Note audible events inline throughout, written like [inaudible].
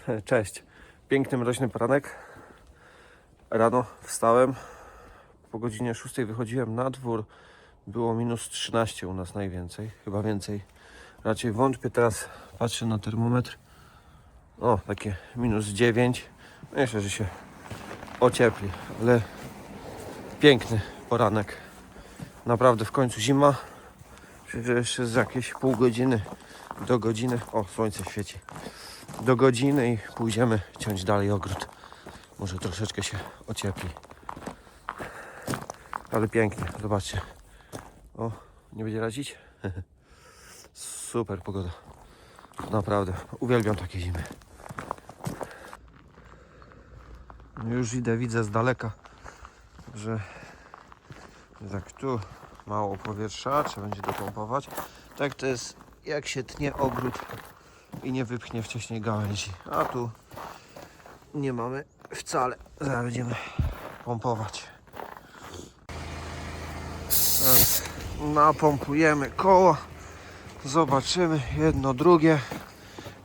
[laughs] Cześć. Piękny, mroźny poranek. Rano wstałem. Po godzinie 6 wychodziłem na dwór. Było minus 13 u nas najwięcej. Chyba więcej. Raczej wątpię. Teraz patrzę na termometr. O, takie minus 9. Myślę, że się ociepli. Ale piękny poranek. Naprawdę w końcu zima. Że jeszcze z jakieś pół godziny do godziny. O, słońce świeci do godziny i pójdziemy ciąć dalej ogród. Może troszeczkę się ociepli. Ale pięknie, zobaczcie. O, nie będzie razić? [laughs] Super pogoda. Naprawdę, uwielbiam takie zimy. Już idę, widzę z daleka, że tak tu mało powietrza, trzeba będzie dopompować. Tak to jest, jak się tnie ogród, i nie wypchnie wcześniej gałęzi. A tu nie mamy wcale. Zaraz będziemy pompować. Teraz napompujemy koło. Zobaczymy jedno, drugie.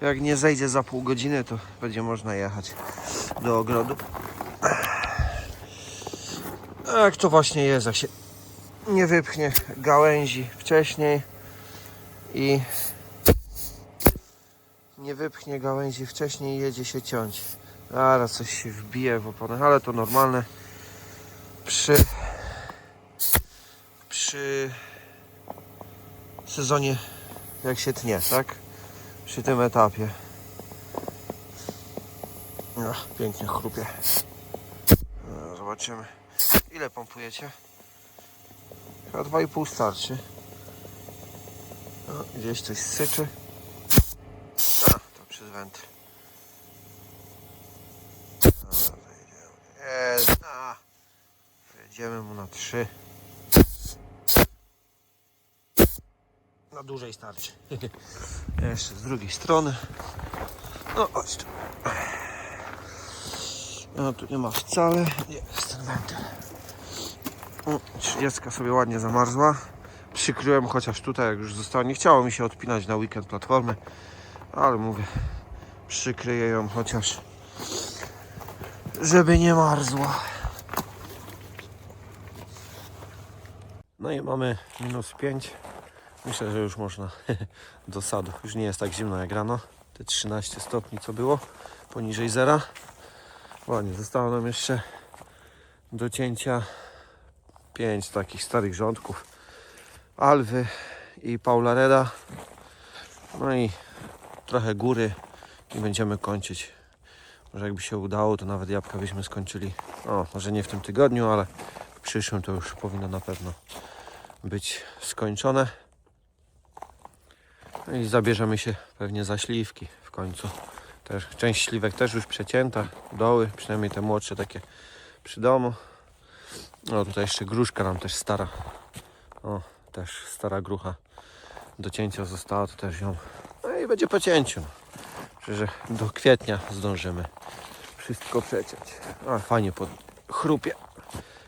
Jak nie zejdzie za pół godziny, to będzie można jechać do ogrodu. Jak to właśnie jest, jak się nie wypchnie gałęzi wcześniej i nie wypchnie gałęzi wcześniej jedzie się ciąć. Zaraz coś się wbije w oponę, ale to normalne przy przy sezonie jak się tnie, tak? Przy tym etapie. Ach, pięknie chrupie. No, Zobaczymy. Ile pompujecie? Chyba 2,5 starczy. O, gdzieś coś syczy. Przez wentyl. Jest. A. Jedziemy mu na trzy. Na dłużej starczy. [laughs] Jeszcze z drugiej strony. No chodź tu. No tu nie ma wcale. Jest ten wentyl. O, 30 sobie ładnie zamarzła. Przykryłem chociaż tutaj, jak już zostało. Nie chciało mi się odpinać na weekend platformy. Ale mówię, przykryję ją chociaż, żeby nie marzła. No i mamy minus 5. Myślę, że już można [laughs] do sadu. Już nie jest tak zimno jak rano. Te 13 stopni co było, poniżej zera. Ładnie, zostało nam jeszcze do cięcia 5 takich starych rządków. Alwy i Paula Reda. No i trochę góry i będziemy kończyć. Może jakby się udało, to nawet jabłka byśmy skończyli. O, może nie w tym tygodniu, ale w przyszłym to już powinno na pewno być skończone. No i zabierzemy się pewnie za śliwki w końcu. Też, część śliwek też już przecięta, doły, przynajmniej te młodsze takie przy domu. O, tutaj jeszcze gruszka nam też stara. O, też stara grucha do cięcia została, to też ją no i będzie po cięciu. Że do kwietnia zdążymy wszystko przeciąć. A fajnie pod chrupie.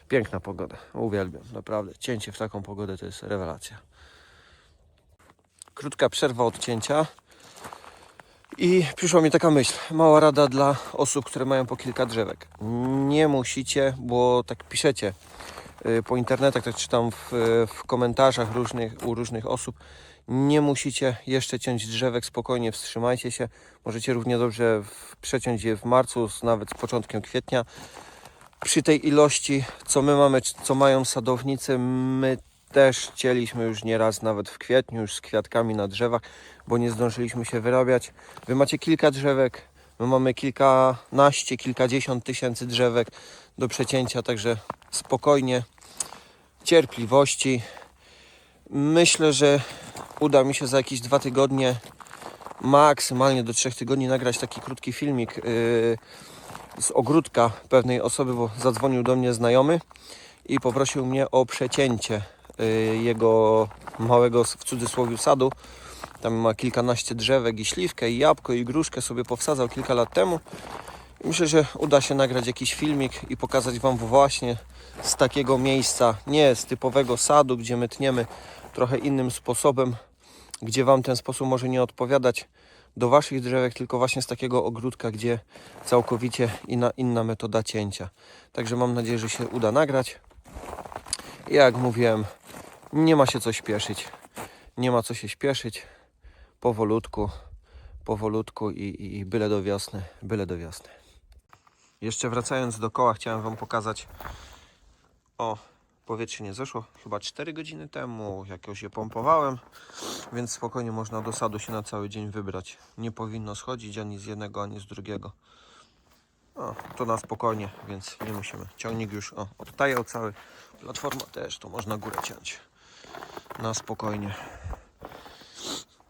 Piękna pogoda. Uwielbiam, naprawdę. Cięcie w taką pogodę to jest rewelacja. Krótka przerwa od cięcia. I przyszła mi taka myśl. Mała rada dla osób, które mają po kilka drzewek. Nie musicie, bo tak piszecie y, po internetach, tak czytam w, w komentarzach różnych, u różnych osób. Nie musicie jeszcze ciąć drzewek, spokojnie wstrzymajcie się. Możecie równie dobrze przeciąć je w marcu, nawet z początkiem kwietnia. Przy tej ilości, co my mamy, co mają sadownicy, my też cięliśmy już nieraz, nawet w kwietniu, już z kwiatkami na drzewach, bo nie zdążyliśmy się wyrabiać. Wy macie kilka drzewek, my mamy kilkanaście, kilkadziesiąt tysięcy drzewek do przecięcia, także spokojnie, cierpliwości. Myślę, że uda mi się za jakieś dwa tygodnie, maksymalnie do trzech tygodni nagrać taki krótki filmik yy, z ogródka pewnej osoby, bo zadzwonił do mnie znajomy i poprosił mnie o przecięcie yy, jego małego w cudzysłowie sadu. Tam ma kilkanaście drzewek i śliwkę i jabłko i gruszkę sobie powsadzał kilka lat temu. Myślę, że uda się nagrać jakiś filmik i pokazać Wam właśnie z takiego miejsca, nie z typowego sadu, gdzie my tniemy trochę innym sposobem, gdzie Wam ten sposób może nie odpowiadać do Waszych drzewek, tylko właśnie z takiego ogródka, gdzie całkowicie inna, inna metoda cięcia. Także mam nadzieję, że się uda nagrać. Jak mówiłem, nie ma się co śpieszyć. Nie ma co się śpieszyć. Powolutku, powolutku i, i, i byle do wiosny, byle do wiosny. Jeszcze wracając do koła, chciałem Wam pokazać. O, powietrze nie zeszło chyba 4 godziny temu, jakoś je pompowałem, więc spokojnie można do sadu się na cały dzień wybrać. Nie powinno schodzić ani z jednego, ani z drugiego. O, to na spokojnie, więc nie musimy. Ciągnik już o, odtajał cały, platforma też, to można górę ciąć. Na spokojnie.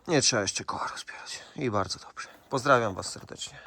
Nie trzeba jeszcze koła rozbierać. I bardzo dobrze. Pozdrawiam Was serdecznie.